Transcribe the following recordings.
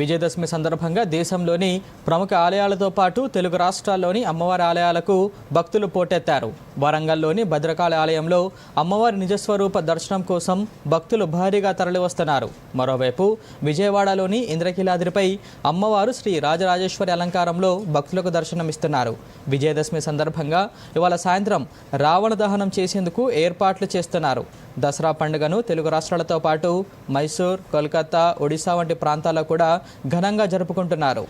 విజయదశమి సందర్భంగా దేశంలోని ప్రముఖ ఆలయాలతో పాటు తెలుగు రాష్ట్రాల్లోని అమ్మవారి ఆలయాలకు భక్తులు పోటెత్తారు. వరంగల్లోని భద్రకాళి ఆలయంలో అమ్మవారి నిజస్వరూప దర్శనం కోసం భక్తులు భారీగా తరలివస్తున్నారు. మరోవైపు విజయవాడలోని ఇంద్రకీలాద్రిపై అమ్మవారు శ్రీ రాజరాజేశ్వరి అలంకారంలో భక్తులకు దర్శనమిస్తున్నారు. విజయదశమి సందర్భంగా ఇవాళ సాయంత్రం రావణ దహనం చేసేందుకు ఏర్పాట్లు చేస్తున్నారు. దసరా పండుగను తెలుగు రాష్ట్రాలతో పాటు మైసూర్ కోల్కతా ఒడిశా వంటి ప్రాంతాల్లో కూడా ఘనంగా జరుపుకుంటున్నారు.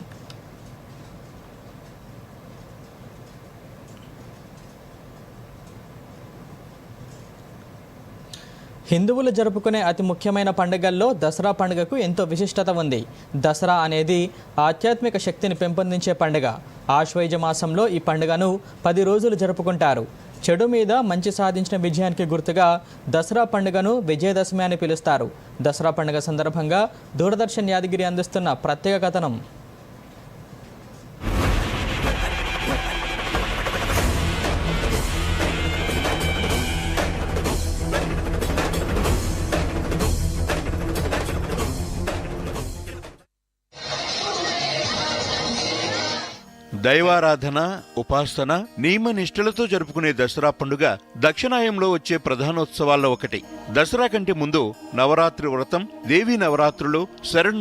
హిందువులు జరుపుకునే అతి ముఖ్యమైన పండుగల్లో దసరా పండుగకు ఎంతో విశిష్టత ఉంది. దసరా అనేది ఆధ్యాత్మిక శక్తిని పెంపొందించే పండుగ. ఆశ్వయుజ మాసంలో ఈ పండుగను పది రోజులు జరుపుకుంటారు. చెడు మీద మంచి సాధించిన విజయానికి గుర్తుగా దసరా పండుగను విజయదశమి అని పిలుస్తారు. దసరా పండుగ సందర్భంగా దూరదర్శన్ యాదగిరి అందిస్తున్న ప్రత్యేక కథనం. దైవారాధన ఉపాసన నియమ నిష్ఠలతో జరుపుకునే దసరా పండుగ దక్షిణాయంలో వచ్చే ప్రధానోత్సవాల్లో ఒకటి. దసరా కంటే ముందు నవరాత్రి వ్రతం దేవీ నవరాత్రులు శరణ్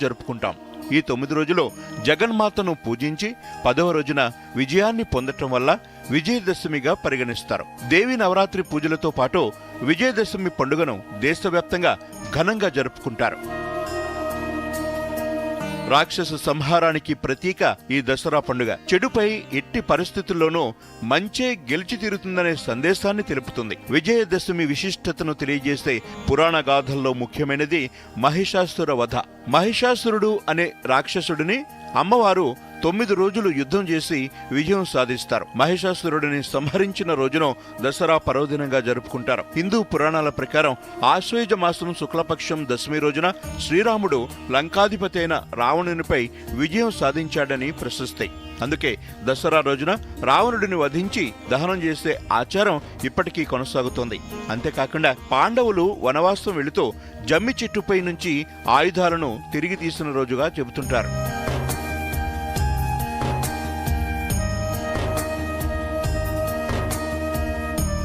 జరుపుకుంటాం. ఈ తొమ్మిది రోజులు జగన్మాతను పూజించి పదవ రోజున విజయాన్ని పొందటం వల్ల విజయదశమిగా పరిగణిస్తారు. దేవి నవరాత్రి పూజలతో పాటు విజయదశమి పండుగను దేశవ్యాప్తంగా ఘనంగా జరుపుకుంటారు. రాక్షస సంహారానికి ప్రతీక ఈ దసరా పండుగ. చెడుపై ఎట్టి పరిస్థితుల్లోనూ మంచే గెలిచి తీరుతుందనే సందేశాన్ని తెలుపుతుంది. విజయదశమి విశిష్టతను తెలియజేసే పురాణ గాథల్లో ముఖ్యమైనది మహిషాసుర వధ. మహిషాసురుడు అనే రాక్షసుడిని అమ్మవారు తొమ్మిది రోజులు యుద్ధం చేసి విజయం సాధిస్తారు. మహిషాసురుడిని సంహరించిన రోజును దసరా పర్వదినంగా జరుపుకుంటారు. హిందూ పురాణాల ప్రకారం ఆశ్వయుజ మాసం శుక్లపక్షం దశమి రోజున శ్రీరాముడు లంకాధిపతి అయిన రావణునిపై విజయం సాధించాడని ప్రశస్తి. అందుకే దసరా రోజున రావణుడిని వధించి దహనం చేసే ఆచారం ఇప్పటికీ కొనసాగుతోంది. అంతేకాకుండా పాండవులు వనవాసం వెళుతూ జమ్మి చెట్టుపై నుంచి ఆయుధాలను తిరిగి తీసిన రోజుగా చెబుతుంటారు.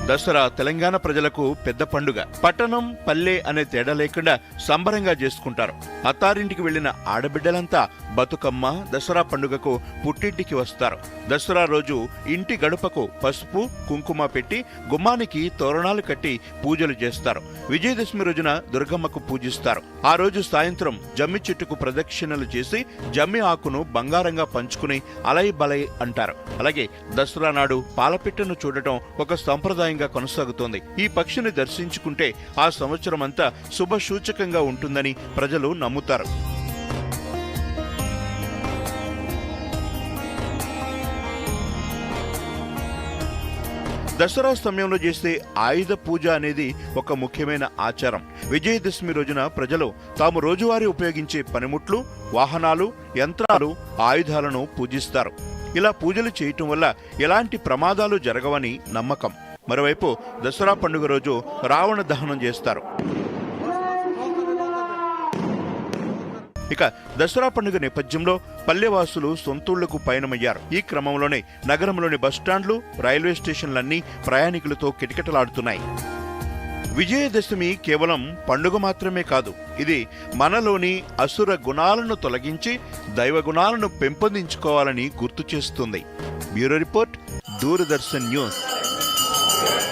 దసరా తెలంగాణ ప్రజలకు పెద్ద పండుగ. పట్టణం పల్లె అనే తేడా లేకుండా సంబరంగా చేసుకుంటారు. అత్తారింటికి వెళ్ళిన ఆడబిడ్డలంతా బతుకమ్మ దసరా పండుగకు పుట్టింటికి వస్తారు. దసరా రోజు ఇంటి గడపకు పసుపు కుంకుమ పెట్టి గుమ్మానికి తోరణాలు కట్టి పూజలు చేస్తారు. విజయదశమి రోజున దుర్గమ్మకు పూజిస్తారు. ఆ రోజు సాయంత్రం జమ్మి చెట్టుకు ప్రదక్షిణలు చేసి జమ్మి ఆకును బంగారంగా పంచుకుని అలై బలై అంటారు. అలాగే దసరా నాడు పాలపిట్టను చూడటం ఒక సంప్రదాయం సంప్రదాయంగా కొనసాగుతోంది. ఈ పక్షిని దర్శించుకుంటే ఆ సంవత్సరం అంతా శుభ సూచకంగా ఉంటుందని ప్రజలు నమ్ముతారు. దసరా సమయంలో చేసే ఆయుధ పూజ అనేది ఒక ముఖ్యమైన ఆచారం. విజయదశమి రోజున ప్రజలు తాము రోజువారీ ఉపయోగించే పనిముట్లు వాహనాలు యంత్రాలు ఆయుధాలను పూజిస్తారు. ఇలా పూజలు చేయటం వల్ల ఎలాంటి ప్రమాదాలు జరగవని నమ్మకం. మరోవైపు దసరా పండుగ రోజు రావణ దహనం చేస్తారు. ఇక దసరా పండుగ నేపథ్యంలో పల్లెవాసులు సొంతూళ్ళకు పయనమయ్యారు. ఈ క్రమంలోనే నగరంలోని బస్టాండ్లు రైల్వే స్టేషన్లన్నీ ప్రయాణికులతో కిటకిటలాడుతున్నాయి. విజయదశమి కేవలం పండుగ మాత్రమే కాదు ఇది మనలోని అసుర గుణాలను తొలగించి దైవ గుణాలను పెంపొందించుకోవాలని గుర్తు చేస్తుంది. Bureau report Doordarshan news. Thank you.